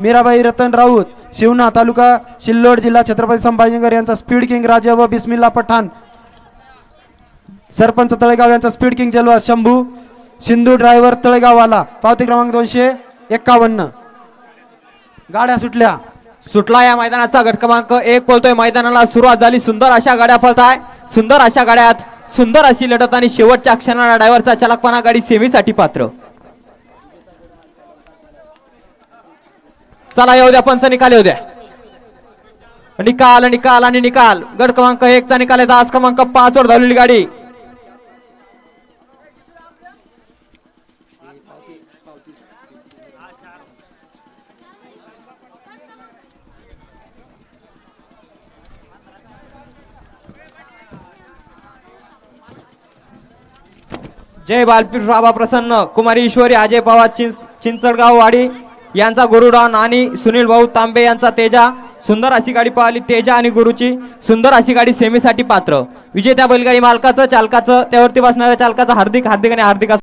मीराबाई रतन राऊत शिवना तालुका सिल्लोड जिल्हा छत्रपती संभाजीनगर यांचा speed king राजा व बिस्मिल्ला पठाण. सरपंच तळेगाव यांचा स्पीड किंग जलवा शंभू. सिंधू ड्रायव्हर तळेगाववाला. पावती क्रमांक दोनशे एक्कावन्न. गाड्या सुटल्या. सुटला या मैदानाचा गट क्रमांक एक. बोलतोय मैदानाला सुरुवात झाली. सुंदर अशा गाड्या पळत आहे सुंदर अशा गाड्यात सुंदर अशी लढत आणि शेवटच्या क्षणाला ड्रायव्हरचा चालकपणा गाडी सेमीसाठी पात्र. चला येऊ द्या पंच निकाल येऊ द्या. निकाल निकाल आणि निकाल. गट क्रमांक एक चा निकाल आहे. दास क्रमांक पाच वर धावलेली गाडी. जय बालपीठ राबा प्रसन्न कुमारी ईश्वरी अजय पवार चिंच चिंचडगाव वाडी. यांचा गुरुडान आणि सुनील भाऊ तांबे यांचा तेजा. सुंदर अशी गाडी पळाली तेजा आणि गुरुची. सुंदर अशी गाडी सेमीसाठी पात्र. विजेत्या बैलगाडी मालकाचं चालकाचं त्यावरती बसणाऱ्या चालकाचं हार्दिक हार्दिक आणि हार्दिक